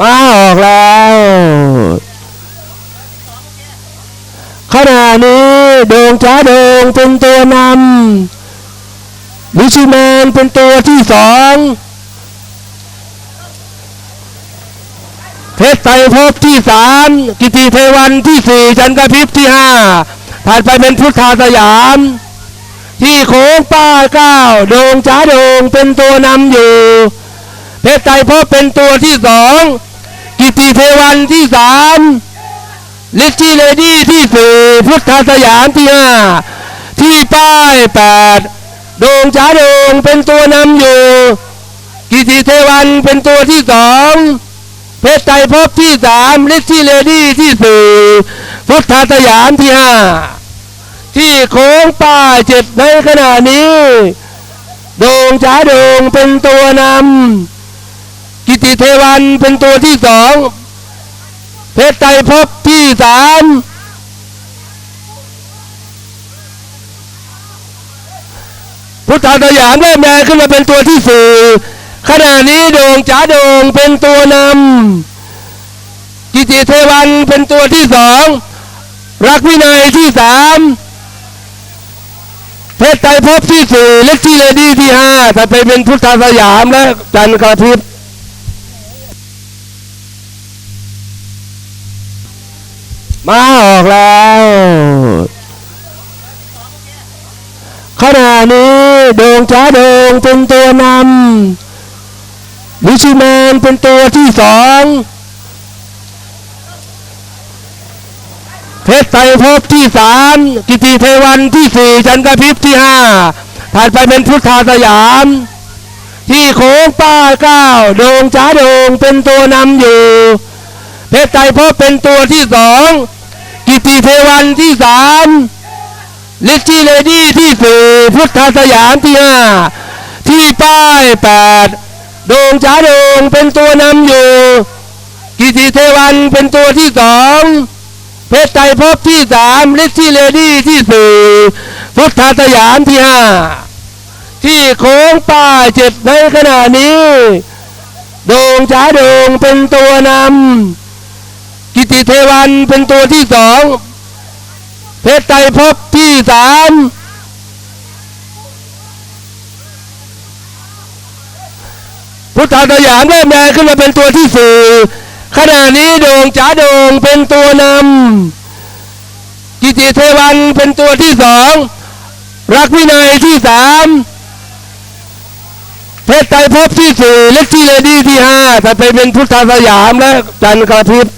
มาออกแล้วขณะนี้โด่งจ้าโด่งเป็นตัวนำลิชิแมนเป็นตัวที่สองเพชรไตรภพที่สามกิติเทวันที่สี่จันกระพริบที่ห้าถัดไปเป็นพุทธาสยาม ที่โค้งป้าเก้าโด่งจ้าโด่งเป็นตัวนำอยู่เพชรไตรภพเป็นตัวที่สอง กิติเทวันที่สามลิชชี่เลดี้ที่สี่พุทธสยามที่ห้าที่ป้ายแปดโด่งจ้าโด่งเป็นตัวนำอยู่ กิติเทวันเป็นตัวที่สองเพชรไตรภพที่สามลิชชี่เลดี้ที่สี่พุทธสยามที่ห้าที่โค้งป้ายเจ็ดในขณะนี้ โด่งจ้าโด่งเป็นตัวนำ กิติเทวันเป็นตัวที่สองเพชรไตรภพที่สามพุทธาสยามเริ่มแรงขึ้นมาเป็นตัวที่สี่ขณะนี้โด่งจ้าโด่งเป็นตัวนำกิติเทวันเป็นตัวที่สองรักวินัยที่สามเพชรไตรภพที่สี่เล็กที่เลดี้ที่ห้าแต่ไปเป็นพุทธาสยามและจันทร์กระพริบ มาออกแล้วขณะนี้โด่งจ้าโด่งเป็นตัวนำลิชิแมนเป็นตัวที่สองเพชรไตรภพที่สามกิติเทวันที่สี่จันทร์กระพริบที่ห้าถัดไปเป็นพุทธาสยาม ที่โค้งป้ายเก้าโด่งจ้าโด่งเป็นตัวนำอยู่ เพชรไตรภพเป็นตัวที่สองกิติเทวันที่สามลิชชี่เลดี้ที่สี่พุทธสยามที่ห้าที่ป้ายแปดโด่งจ้าโด่งเป็นตัวนำอยู่ กิติเทวันเป็นตัวที่สองเพชรไตรภพที่สามลิชชี่เลดี้ที่สี่พุทธสยามที่ห้าที่โค้งป้ายเจ็ดในขณะนี้ โด่งจ้าโด่งเป็นตัวนำ กิติเทวันเป็นตัวที่สองเพชรไตรภพที่สามพุทธาสยามเริ่มแรงขึ้นมาเป็นตัวที่สี่ขณะนี้โด่งจ้าโด่งเป็นตัวนำกิติเทวันเป็นตัวที่สองรักวินัยที่สามเพชรไตรภพที่สี่เล็กที่เลดี้ที่ห้าแต่ไปเป็นพุทธาสยามและจันทร์กระพริบ